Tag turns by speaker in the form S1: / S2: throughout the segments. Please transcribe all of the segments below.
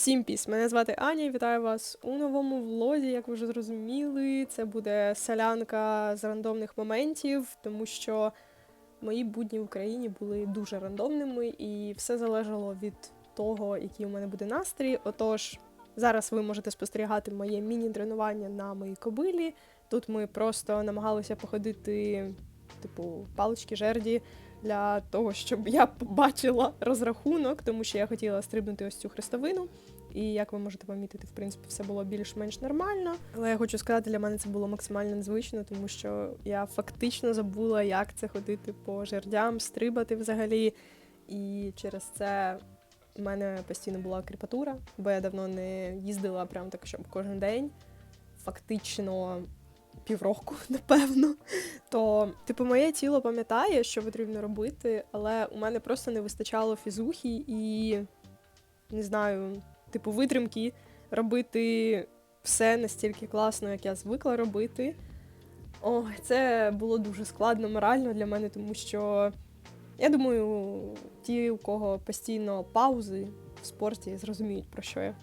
S1: Всім піс! Мене звати Аня і вітаю вас у новому влозі. Як ви вже зрозуміли, це буде солянка з рандомних моментів, тому що мої будні в Україні були дуже рандомними, і все залежало від того, який у мене буде настрій. Отож, зараз ви можете спостерігати моє міні-тренування на моїй кобилі. Тут ми просто намагалися походити, типу, палички жерді для того, щоб я побачила розрахунок, тому що я хотіла стрибнути ось цю хрестовину. І як ви можете помітити, в принципі, все було більш-менш нормально. Але я хочу сказати, для мене це було максимально незвично, тому що я фактично забула, як це ходити по жердям, стрибати взагалі. І через це в мене постійно була кріпатура, бо я давно не їздила прям так, щоб кожен день. Фактично півроку, напевно. То, типу, моє тіло пам'ятає, що потрібно робити, але у мене просто не вистачало фізухи і не знаю, типу, витримки робити все настільки класно, як я звикла робити. Ой, це було дуже складно морально для мене, тому що я думаю, ті, у кого постійно паузи в спорті, зрозуміють, про що я.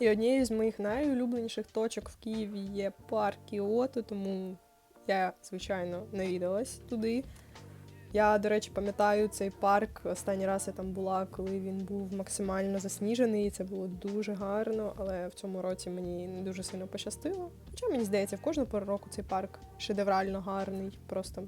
S1: І однією з моїх найулюбленіших точок в Києві є парк Кіото, тому я, звичайно, навідалась туди. Я, до речі, пам'ятаю цей парк. Останній раз я там була, коли він був максимально засніжений, і це було дуже гарно, але в цьому році мені не дуже сильно пощастило. Хоча мені здається, в кожну пору року цей парк шедеврально гарний. Просто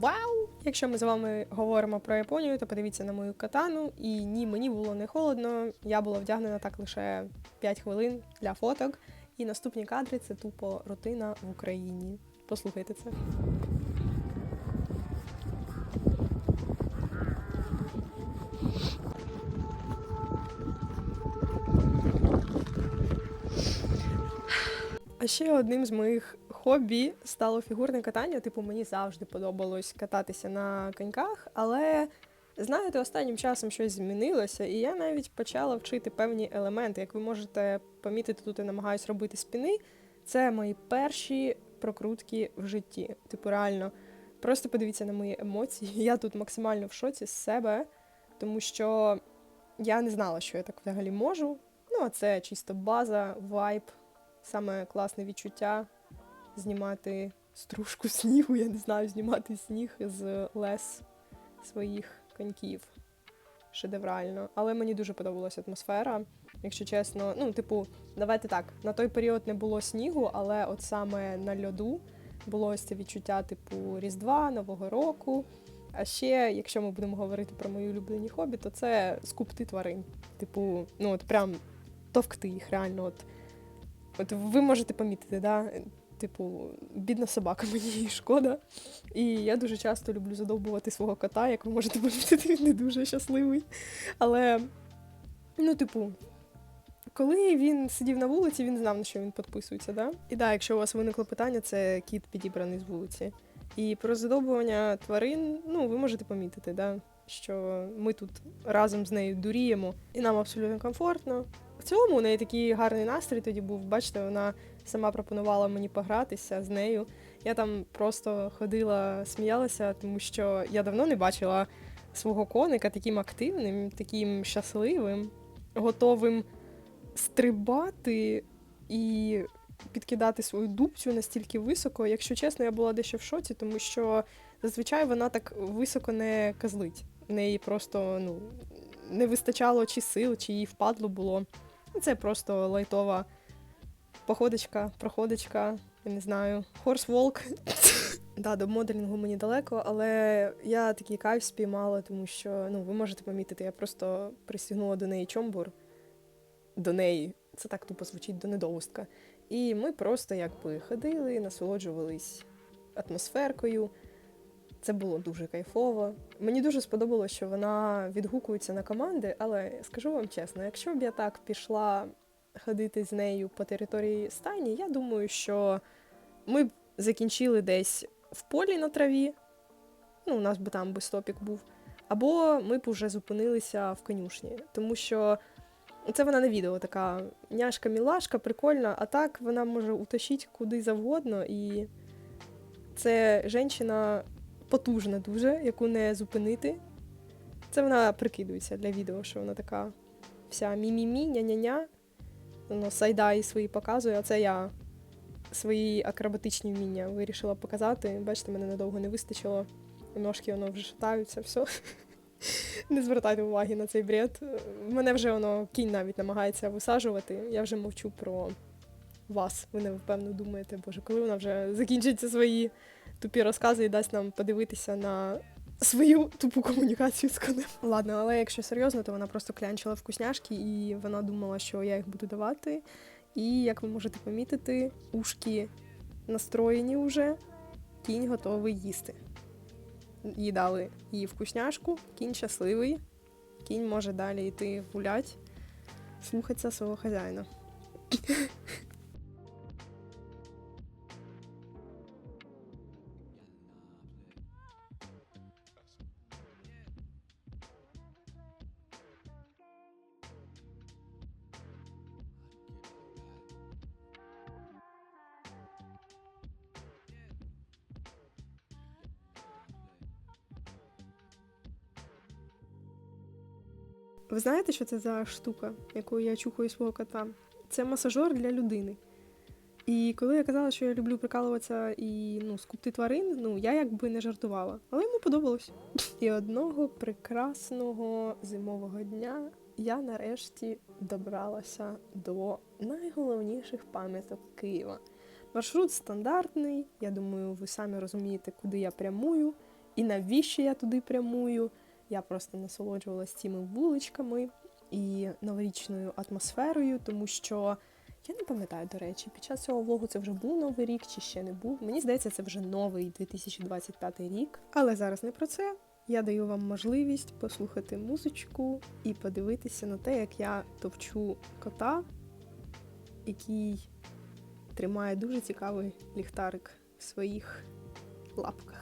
S1: вау! Якщо ми з вами говоримо про Японію, то подивіться на мою катану. І ні, мені було не холодно. Я була вдягнена так лише 5 хвилин для фоток. І наступні кадри це тупо рутина в Україні. Послухайте це. А ще одним з моїх хобі стало фігурне катання. Типу, мені завжди подобалось кататися на коньках, але знаєте, останнім часом щось змінилося, і я навіть почала вчити певні елементи. Як ви можете помітити, тут я намагаюся робити спіни. Це мої перші прокрутки в житті. Типу, реально, просто подивіться на мої емоції. Я тут максимально в шоці з себе, тому що я не знала, що я так взагалі можу. Ну, а це чисто база, вайб, саме класне відчуття знімати стружку снігу, я не знаю, знімати сніг з лес своїх коньків. Шедеврально. Але мені дуже подобалася атмосфера, якщо чесно. Ну, типу, давайте так, на той період не було снігу, але от саме на льоду було ось це відчуття, типу, Різдва, Нового року. А ще, якщо ми будемо говорити про мої улюблені хобі, то це скупти тварин. Типу, ну от прям товкти їх реально. От, от ви можете помітити, да? Типу, бідна собака, мені її шкода. І я дуже часто люблю задовбувати свого кота, як ви можете помітити, він не дуже щасливий. Але Ну, типу, коли він сидів на вулиці, він знав, на що він підписується, да? І да, якщо у вас виникло питання, це кіт підібраний з вулиці. І про задобування тварин, ну, ви можете помітити, да? що ми тут разом з нею дуріємо, і нам абсолютно комфортно. В цілому у неї такий гарний настрій тоді був. Бачите, вона сама пропонувала мені погратися з нею. Я там просто ходила, сміялася, тому що я давно не бачила свого коника таким активним, таким щасливим, готовим стрибати і підкидати свою дубцю настільки високо. Якщо чесно, я була дещо в шоці, тому що зазвичай вона так високо не козлить. В неї просто ну, не вистачало чи сил, чи їй впадло було. Це просто лайтова походочка, проходочка, я не знаю, хорс-волк. Да, до моделінгу мені далеко, але я такий кайф спіймала, тому що ну, ви можете помітити, я просто пристігнула до неї чомбур. До неї. Це так тупо звучить до недовустка. І ми просто якби ходили, насолоджувались атмосферкою. Це було дуже кайфово. Мені дуже сподобалося, що вона відгукується на команди, але скажу вам чесно, якщо б я так пішла ходити з нею по території стайні, я думаю, що ми б закінчили десь в полі на траві. Ну, у нас би там би стопік був. Або ми б уже зупинилися в конюшні, тому що це вона на відео така няшка мілашка прикольна, а так вона може утащити куди завгодно, і це жінка потужна дуже, яку не зупинити. Це вона прикидується для відео, що вона така вся мі-мі-мі, ня-ня-ня. Воно сайдаї свої показує, а це я свої акробатичні вміння вирішила показати. Бачите, мене надовго не вистачило. Ножки воно вже шатаються, все. Не звертайте уваги на цей бред. Мене вже воно кінь навіть намагається висаджувати. Я вже мовчу про вас. Ви напевно думаєте, боже, коли вона вже закінчиться свої тупі розкази і дасть нам подивитися на свою тупу комунікацію з конем. Ладно, але якщо серйозно, то вона просто клянчила вкусняшки, і вона думала, що я їх буду давати. І як ви можете помітити, ушки настроєні вже, кінь готовий їсти. Їй дали її вкусняшку, кінь щасливий, кінь може далі йти гулять, слухатися свого хазяїна. Ви знаєте, що це за штука, яку я чухаю свого кота? Це масажер для людини. І коли я казала, що я люблю прикалуватися і ну, скупти тварин, ну я якби не жартувала. Але йому подобалось. І одного прекрасного зимового дня я нарешті добралася до найголовніших пам'яток Києва. Маршрут стандартний. Я думаю, ви самі розумієте, куди я прямую і навіщо я туди прямую. Я просто насолоджувалася цими вуличками і новорічною атмосферою, тому що я не пам'ятаю, до речі, під час цього влогу це вже був новий рік чи ще не був. Мені здається, це вже новий 2025 рік. Але зараз не про це. Я даю вам можливість послухати музичку і подивитися на те, як я топчу кота, який тримає дуже цікавий ліхтарик в своїх лапках.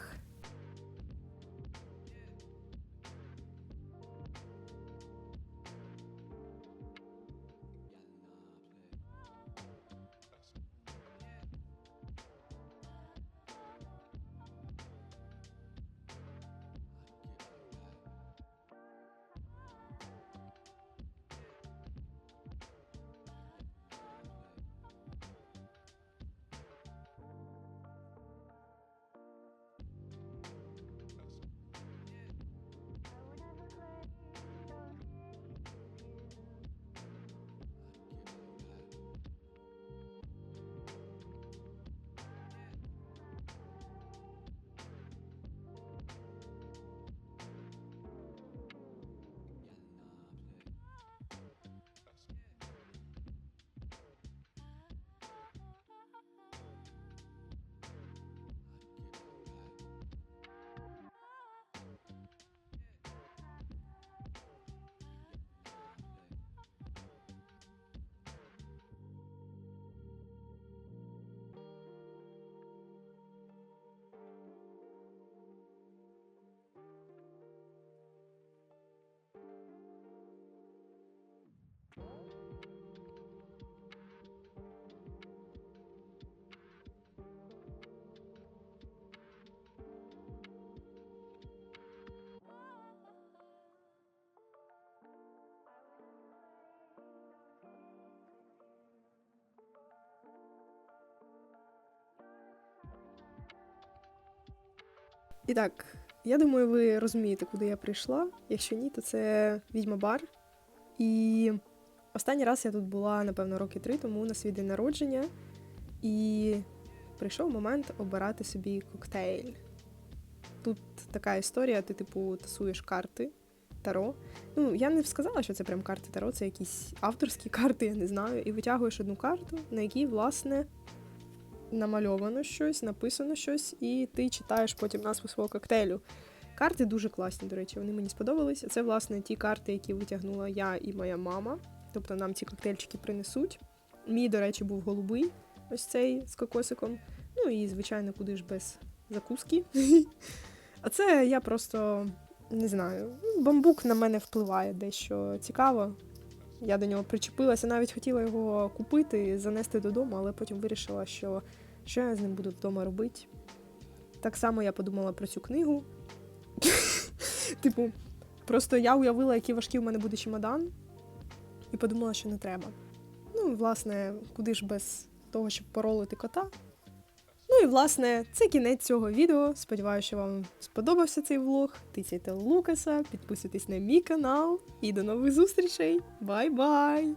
S1: І так, я думаю, ви розумієте, куди я прийшла. Якщо ні, то це відьма бар. І останній раз я тут була, напевно, роки три тому на свій день народження. І прийшов момент обирати собі коктейль. Тут така історія: ти, типу, тасуєш карти Таро. Ну, я не сказала, що це прям карти Таро, це якісь авторські карти, я не знаю. І витягуєш одну карту, на якій, власне, намальовано щось, написано щось, і ти читаєш потім назву свого коктейлю. Карти дуже класні, до речі, вони мені сподобались. Це, власне, ті карти, які витягнула я і моя мама. Тобто нам ці коктейльчики принесуть. Мій, до речі, був голубий, ось цей з кокосиком. Ну і, звичайно, куди ж без закуски. А це я просто не знаю. Бамбук на мене впливає дещо цікаво. Я до нього причепилася, навіть хотіла його купити, занести додому, але потім вирішила, що, що я з ним буду вдома робити. Так само я подумала про цю книгу. Типу, просто я уявила, який важкий у мене буде чемодан, і подумала, що не треба. Ну, власне, куди ж без того, щоб поролити кота. Ну і власне, це кінець цього відео. Сподіваюся, що вам сподобався цей влог. Тицяйте Лукаса, підписуйтесь на мій канал і до нових зустрічей. Бай-бай!